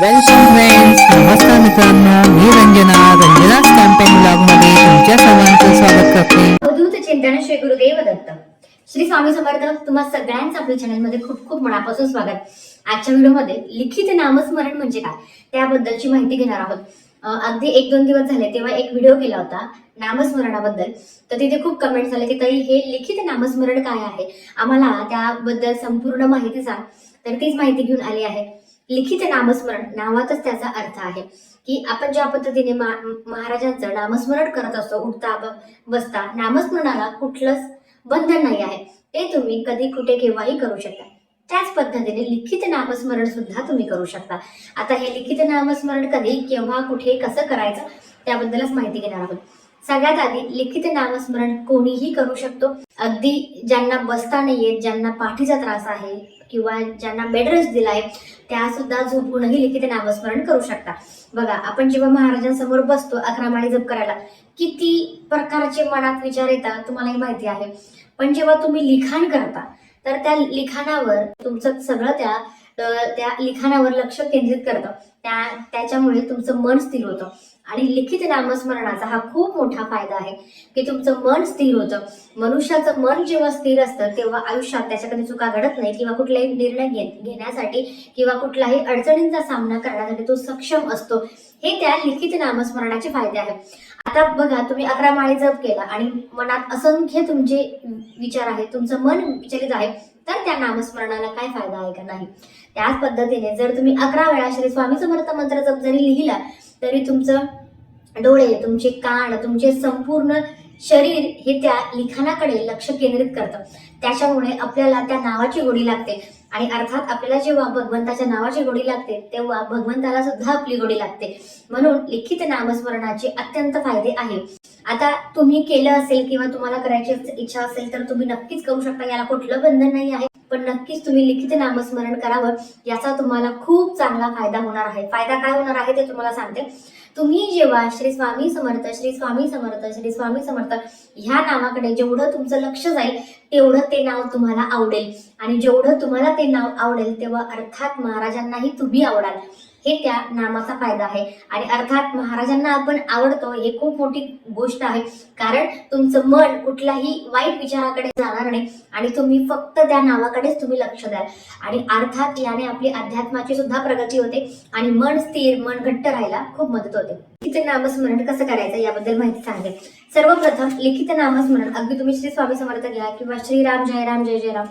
Welcome friends नमस्कार मित्रांनो. मी रंजना रंजनाच कॅम्पेन ब्लॉगमध्ये तुमच्या सर्वांचं स्वागत करते. अवधूत चिंतन श्री गुरुदेव दत्त श्री स्वामी समर्थ तुम्हा सगळ्यांचं आपल्या चॅनलमध्ये खूप खूप मनापासून स्वागत. आजच्या व्हिडिओमध्ये लिखित नामस्मरण म्हणजे काय? त्याबद्दलची माहिती घेणार आहोत. अगदी एक दोन दिवस झाले तेव्हा एक व्हिडिओ केला होता नामस्मरणाबद्दल. तर तिथे खूप कमेंट झाले की ताई हे लिखित नामस्मरण काय आहे? आम्हाला त्याबद्दल संपूर्ण माहिती सांग. तर तीच माहिती घेऊन आली आहे. लिखित नामस्मरण नावातच त्याचा अर्थ आहे. की आपण ज्या पद्धतीने महाराजांचं नामस्मरण करत असतो उठता बसता नामस्मरणाला कुठलंच बंधन नाही आहे. ते तुम्ही कधी कुठे केव्हाही करू शकता. त्याच पद्धतीने लिखित नामस्मरण सुद्धा तुम्ही करू शकता. आता हे लिखित नामस्मरण कधी केव्हा कुठे कसं करायचं त्याबद्दलच माहिती घेणार आहोत. सगळ्यात आधी लिखित नामस्मरण कोणीही करू शकतो. अगदी ज्यांना बसता नाही येत ज्यांना पाठीचा त्रास आहे किंवा ज्यांना बेड दिला आहे त्या सुद्धा झोपूनही लिखित नामस्मरण करू शकता. बघा आपण जेव्हा महाराजांसमोर बसतो अकरा माळी जप करायला किती प्रकारचे मनात विचार येतात तुम्हालाही माहिती आहे. पण जेव्हा तुम्ही लिखाण करता तर त्या लिखाणावर तुमचं सगळं त्या तर त्या लिखाणावर लक्ष केंद्रित करतं. त्या त्याच्यामुळे तुमचं मन स्थिर होतं. आणि लिखित नामस्मरणाचा हा खूप मोठा फायदा आहे की तुमचं मन स्थिर होतं. मनुष्याचं मन जेव्हा स्थिर असतं तेव्हा आयुष्यात त्याच्या कधी चुका घडत नाही किंवा कुठलाही निर्णय घे घेण्यासाठी किंवा कुठलाही अडचणींचा सामना करण्यासाठी तो सक्षम असतो. हे त्या लिखित नामस्मरणाचे फायदे आहेत. आता बघा तुम्ही अकरा माळी जप केला आणि मनात असंख्य तुमचे विचार आहेत तुमचं मन विचलित आहे. तर त्या नामस्मरणाला काय फायदा आहे का नाही? त्याच पद्धतीने जर तुम्ही अकरा वेळा श्री स्वामी समर्थ मंत्र जप जरी लिहिला तरी तुमचं डोळे तुमचे कान तुमचे संपूर्ण शरीर हे त्या लिखाणाकडे लक्ष केंद्रित करतं. त्याच्यामुळे आपल्याला त्या नावाची गोडी लागते. आणि अर्थात आपल्याला जेव्हा भगवंताच्या नावाची गोडी लागते तेव्हा भगवंताला सुद्धा आपली गोडी लागते. म्हणून लिखित नामस्मरणाचे अत्यंत फायदे आहे. आता तुम्ही केलं असेल किंवा तुम्हाला करायची इच्छा असेल तर तुम्ही नक्कीच करू शकता. याला कुठलं बंधन नाही आहे पण नक्कीच तुम्ही लिखित नामस्मरण करावं. याचा तुम्हाला खूप चांगला फायदा होणार आहे. फायदा काय होणार आहे ते तुम्हाला सांगते. तुम्ही जेव्हा श्री स्वामी समर्थ श्री स्वामी समर्थ श्री स्वामी समर्थ ह्या नावाकडे जेवढं तुमचं लक्ष जाईल तेवढं ते नाव तुम्हाला आवडेल. आणि जेवढं तुम्हाला ते नाव आवडेल तेव्हा अर्थात महाराजांनाही तुम्ही आवडाल. हे त्या नामाचा फायदा आहे. आणि अर्थात महाराजांना आपण आवडतो हे खूप मोठी गोष्ट आहे. कारण तुमचं मन कुठल्याही वाईट विचाराकडे जाणार नाही आणि तुम्ही फक्त त्या नावाकडेच तुम्ही लक्ष द्याल. आणि अर्थात याने आपली अध्यात्माची सुद्धा प्रगती होते आणि मन स्थिर मन घट्ट राहायला खूप मदत होते. लिखित नामस्मरण कसं करायचं याबद्दल माहिती सांगेल सर्वप्रथम लिखित नामस्मरण अगदी तुम्ही श्री स्वामी समर्थ घ्या किंवा श्रीराम जय राम जय जय राम.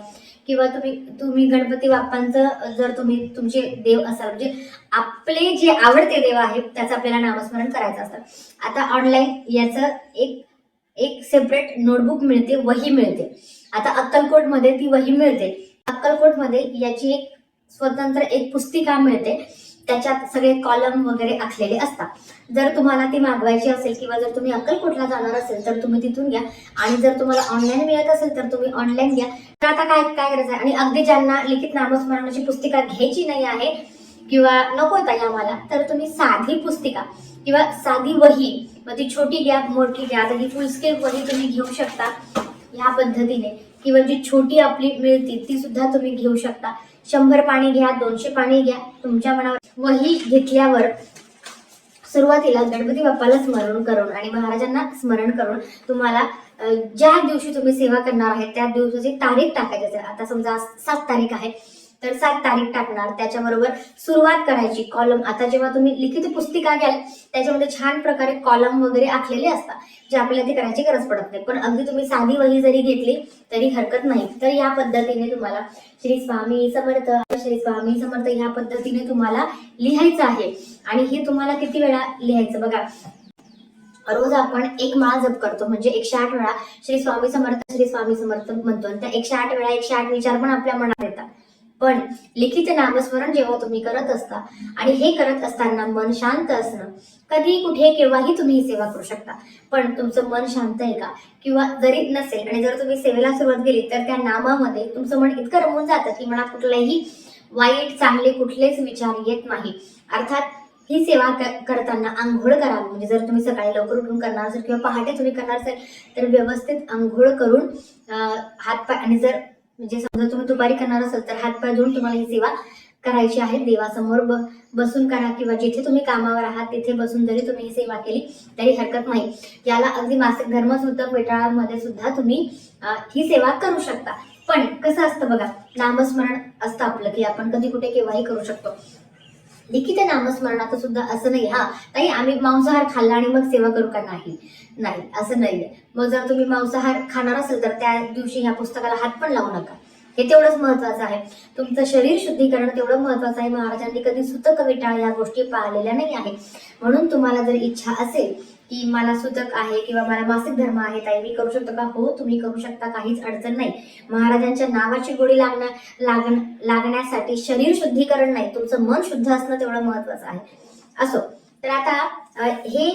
किंवा तुम्ही तुम्ही गणपती बाप्पांचं जर तुम्ही तुमचे देव असाल म्हणजे आपले जे आवडते देव आहेत त्याचं आपल्याला नामस्मरण करायचं असतं. आता ऑनलाईन याचं एक एक सेपरेट नोटबुक मिळते वही मिळते. आता अक्कलकोटमध्ये ती वही मिळते. अक्कलकोटमध्ये याची एक स्वतंत्र एक पुस्तिका मिळते. त्याच्यात सगळे कॉलम वगैरे आखलेले असतात. जर तुम्हाला ती मागवायची असेल किंवा जर तुम्ही अक्कलकोटला जाणार असेल तर तुम्ही तिथून घ्या. आणि जर तुम्हाला ऑनलाईन मिळत असेल तर तुम्ही ऑनलाईन घ्या. तर आता काय काय करायचं आहे? आणि अगदी ज्यांना लिखित नामस्मरणाची पुस्तिका घ्यायची नाही आहे किंवा नको आहे आम्हाला तर तुम्ही साधी पुस्तिका किंवा साधी वही मग ती छोटी घ्या मोठी घ्या. आता ही फुलस्केप वही तुम्ही घेऊ शकता ह्या पद्धतीने. किंवा जी छोटी आपली मिळते ती सुद्धा तुम्ही घेऊ शकता. शंभर पाणी घ्या दोनशे पाणी घ्या तुमच्या मनावर वही घेतल्यावर सुरुवातीला गणपती बाप्पाला स्मरण करून आणि महाराजांना स्मरण करून तुम्हाला ज्या दिवशी तुम्ही सेवा करणार आहे त्या दिवसाची तारीख टाकायची असेल. आता समजा सात तारीख आहे. तर सात तारीख टाकणार. त्याच्याबरोबर सुरुवात करायची कॉलम आता जेव्हा तुम्ही लिखित पुस्तिका घ्याल त्याच्यामध्ये छान प्रकारे कॉलम वगैरे आखलेले असतात जे आपल्याला ते करायची गरज पडत नाही. पण अगदी तुम्ही साधी वही जरी घेतली तरी हरकत नाही. तर या पद्धतीने तुम्हाला श्री स्वामी समर्थ श्री स्वामी समर्थ ह्या पद्धतीने तुम्हाला लिहायचं आहे. आणि हे तुम्हाला किती वेळा लिहायचं बघा. रोज आपण एक माळ जप करतो म्हणजे एकशे आठ वेळा श्री स्वामी समर्थ श्री स्वामी समर्थ म्हणतो. आणि त्या एकशे आठ वेळा एकशे आठ विचार पण आपल्या मनात येतात. पण लिखित नामस्मरण जेव्हा तुम्ही करत असता आणि हे करत असताना मन शांत असणं कधी कुठे केव्हाही तुम्ही ही सेवा करू शकता. पण तुमचं मन शांत आहे का? किंवा जरी नसेल आणि जर तुम्ही सेवेला सुरुवात केली तर त्या नामामध्ये तुमचं मन इतकं रमून जातं की मनात कुठलाही वाईट चांगले कुठलेच विचार येत नाही. अर्थात ही सेवा क- करताना आंघोळ करावी. म्हणजे जर तुम्ही सकाळी लवकर उठून करणार असेल किंवा पहाटे तुम्ही करणार असेल तर व्यवस्थित आंघोळ करून हात हातपाय आणि जर म्हणजे समजा तुम्ही दुपारी करणार असाल तर हातपाय धुवून तुम्हाला ही सेवा करायची आहे. देवासमोर ब बसून करा किंवा जिथे तुम्ही कामावर आहात तिथे बसून जरी तुम्ही ही सेवा केली तरी हरकत नाही. याला अगदी मासिक धर्मसुद्धा वेटाळामध्ये सुद्धा तुम्ही ही सेवा करू शकता. पण कसं असतं बघा नामस्मरण असतं आपलं की आपण कधी कुठे केव्हाही करू शकतो. लिखित नामस्मरणाचं सुद्धा असं नाही. हा ताई आम्ही मांसाहार खाल्ला आणि मग सेवा करू का नाही? नाही असं नाहीये. मग जर तुम्ही मांसाहार खाणार असेल तर त्या दिवशी ह्या पुस्तकाला हात पण लावू नका. हे तेवढंच महत्वाचं आहे. तुमचं शरीर शुद्धीकरण तेवढं महत्वाचं आहे. महाराजांनी कधी सुतक विटाळ या गोष्टी पाळलेल्या नाही आहे म्हणून तुम्हाला जर इच्छा असेल की मला सुतक आहे किंवा मला मासिक धर्म आहे ताई मी करू शकतो का? हो तुम्ही करू शकता काहीच अडचण नाही. महाराजांच्या नावाची गोडी लागण्या लागण लागण्यासाठी शरीर शुद्धीकरण नाही तुमचं मन शुद्ध असणं तेवढं महत्वाचं आहे. असो तर आता हे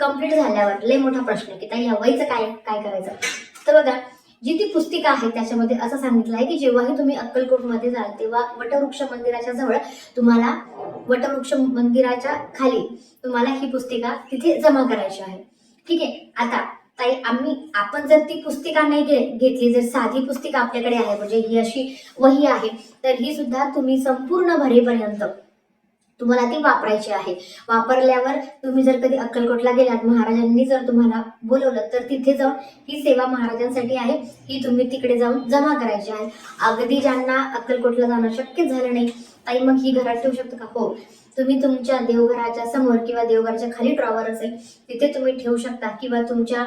कंप्लीट झाल्यावर लय मोठा प्रश्न की ताई हवाईचं काय काय करायचं? तर बघा जी ती पुस्तिका आहे त्याच्यामध्ये असं सांगितलं आहे की जेव्हाही तुम्ही अक्कलकोटमध्ये जाल तेव्हा वटवृक्ष मंदिराच्या जवळ तुम्हाला वटवृक्ष मंदिराच्या खाली तुम्हाला ही पुस्तिका तिथे जमा करायची आहे. ठीक आहे? आता ताई आम्ही आपण जर ती पुस्तिका नाही घेतली जर साधी पुस्तिका आपल्याकडे आहे म्हणजे ही अशी वही आहे तर ही सुद्धा तुम्ही संपूर्ण भरेपर्यंत तुम्हाला ती वापरायची आहे. वापरल्यावर तुम्ही जर कधी अक्कलकोटला गेलात महाराजांनी जर तुम्हाला बोलवलं तर तिथे जाऊन ही सेवा महाराजांसाठी आहे. ही तुम्ही तिकडे जाऊन जमा करायची आहे. अगदी ज्यांना अक्कलकोटला जाणं शक्य झालं नाही ताई मग ही घरात ठेवू शकता का? हो. तुम्ही तुमच्या देवघराच्या समोर किंवा देवघराच्या खाली ड्रॉवर असेल तिथे तुम्ही ठेवू शकता किंवा तुमच्या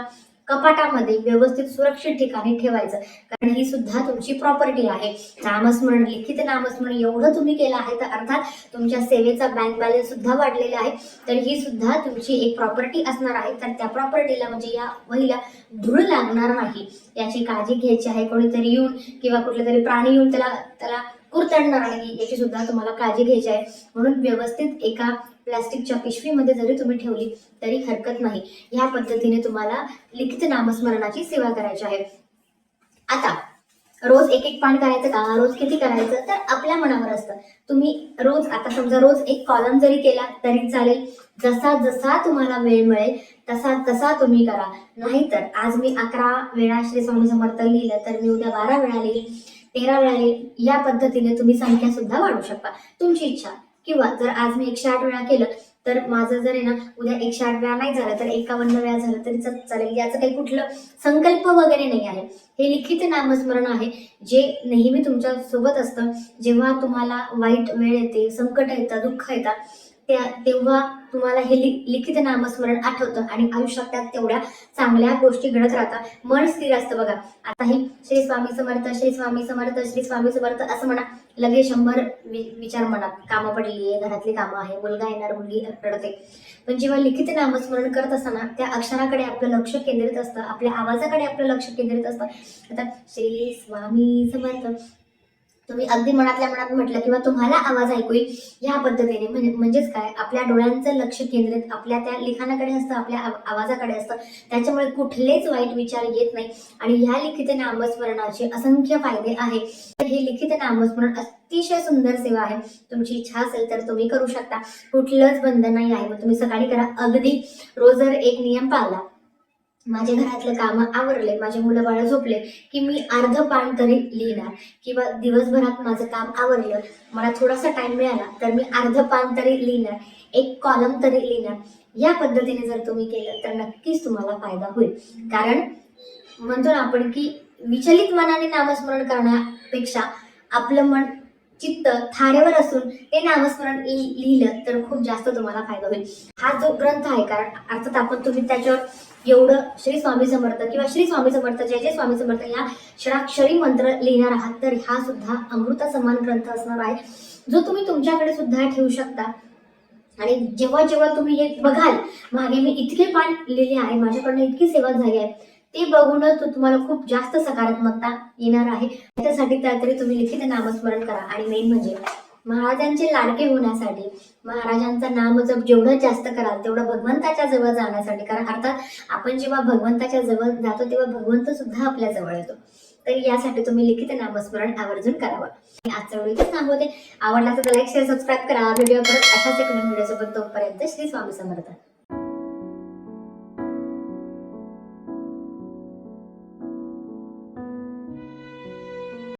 कपाटामध्ये व्यवस्थित सुरक्षित ठिकाणी ठेवायचं. कारण ही सुद्धा तुमची प्रॉपर्टी आहे. नामस्मरण लिखित नामस्मरण एवढं तुम्ही केलं आहे तर अर्थात तुमच्या सेवेचा बँक बॅलन्स सुद्धा वाढलेला आहे. तर ही सुद्धा तुमची एक प्रॉपर्टी असणार आहे. तर त्या प्रॉपर्टीला म्हणजे या वहीला धूळ लागणार नाही. याची काळजी घ्यायची आहे. कोणीतरी येऊन किंवा कुठले तरी प्राणी येऊन त्याला त्याला कुरतडणार नाही याची सुद्धा तुम्हाला काळजी घ्यायची आहे. म्हणून व्यवस्थित एका प्लास्टिकच्या पिशवीमध्ये जरी तुम्ही ठेवली तरी हरकत नाही. ह्या पद्धतीने तुम्हाला लिखित नामस्मरणाची सेवा करायची आहे. आता रोज एक एक पान करायचं का? रोज किती करायचं? तर आपल्या मनावर असतं. तुम्ही रोज आता समजा रोज एक कॉलम जरी केला तरी चालेल. जसा जसा तुम्हाला वेळ मिळेल तसा तसा तुम्ही करा. नाहीतर आज मी अकरा वेळा श्री स्वामी समर्थ लिहिलं तर मी उद्या बारा वेळा लिहिली तेरा वेळा लिहिली या पद्धतीने तुम्ही संख्या सुद्धा वाढवू शकता. तुमची इच्छा. किंवा जर आज मी एकशे आठ वेळा केलं तर माझं जर आहे ना उद्या एकशे आठ वेळा नाही झालं तर एकावन्न वेळा झालं तरी चालेल. याचं काही कुठलं संकल्प वगैरे नाही आहे. हे लिखित नामस्मरण आहे जे नेहमी तुमच्यासोबत असतं. जेव्हा तुम्हाला वाईट वेळ येते संकट येतं दुःख येतात त्या तेव्हा तुम्हाला हे लि लिखित नामस्मरण आठवतं आणि आयुष्यात त्यात तेवढ्या चांगल्या गोष्टी घडत राहतात. मन स्थिर असतं बघा. आता हे श्री स्वामी समर्थ श्री स्वामी समर्थ श्री स्वामी समर्थ असं म्हणा. लगेच शंभर विचार मनात कामं पडली आहे घरातली कामं आहे मुलगा येणार मुलगी रडते. पण जेव्हा लिखित नामस्मरण करत असताना त्या अक्षराकडे आपलं लक्ष केंद्रित असतं आपल्या आवाजाकडे आपलं लक्ष केंद्रित असतं. आता श्री स्वामी समर्थ तुम्ही अगदी मनातल्या मनात म्हटलं किंवा तुम्हाला आवाज ऐकू येईल ह्या पद्धतीने म्हणजे म्हणजेच काय? आपल्या डोळ्यांचं लक्ष केंद्रित आपल्या त्या लिखाणाकडे असतं आपल्या आवाजाकडे असतं. त्याच्यामुळे कुठलेच वाईट विचार येत नाही. आणि ह्या लिखित नामस्मरणाचे असंख्य फायदे आहे तर हे लिखित नामस्मरण अतिशय सुंदर सेवा आहे. तुमची इच्छा असेल तर तुम्ही करू शकता. कुठलंच बंधन नाही आहे. मग तुम्ही सकाळी करा. अगदी रोज जर एक नियम पाळला. माझ्या घरातलं कामं आवरले माझे मुलं बाळ झोपले की मी अर्ध पान तरी लिहिणार. किंवा दिवसभरात माझं काम आवरलं मला थोडासा टाइम मिळाला तर मी अर्ध पान तरी लिहिणार एक कॉलम तरी लिहिणार. या पद्धतीने जर तुम्ही केलं तर नक्कीच तुम्हाला फायदा होईल. कारण म्हणतो ना आपण की विचलित मनाने नामस्मरण करण्यापेक्षा आपलं मन चित्त थारेवर असून ते नामस्मरण लिहिलं तर खूप जास्त तुम्हाला फायदा होईल. हा जो ग्रंथ आहे कारण अर्थात आपण तुम्ही त्याच्यावर एवढं श्री स्वामी समर्थ किंवा श्री स्वामी समर्थ जय जय स्वामी समर्थ या षडाक्षरी मंत्र लिहिणार आहात तर हा सुद्धा अमृता समान ग्रंथ असणार आहे. जो तुम्ही तुमच्याकडे सुद्धा ठेवू शकता. आणि जेव्हा जेव्हा तुम्ही हे बघाल मागे मी इतके पान लिहिले आहे माझ्याकडनं इतकी सेवा झाली आहे. ते बघूनच तुम्हाला खूप जास्त सकारात्मकता येणार आहे. त्यासाठी त्यातरी तुम्ही लिखित नामस्मरण करा. आणि मेन म्हणजे महाराजांचे लाडके होण्यासाठी महाराजांचा नामजप जेवढं जास्त कराल तेवढं भगवंताच्या जवळ जाण्यासाठी कारण अर्थात आपण जेव्हा भगवंताच्या जवळ जातो तेव्हा भगवंत सुद्धा आपल्या जवळ येतो. तर यासाठी तुम्ही लिखित नामस्मरण आवर्जून करावं. आणि आजचा व्हिडिओ सांगते आवडला तर लाईक शेअर सबस्क्राईब करा. व्हिडिओ परत अशाच एक नवीन व्हिडिओ सोबत तोपर्यंत श्री स्वामी समर्थ.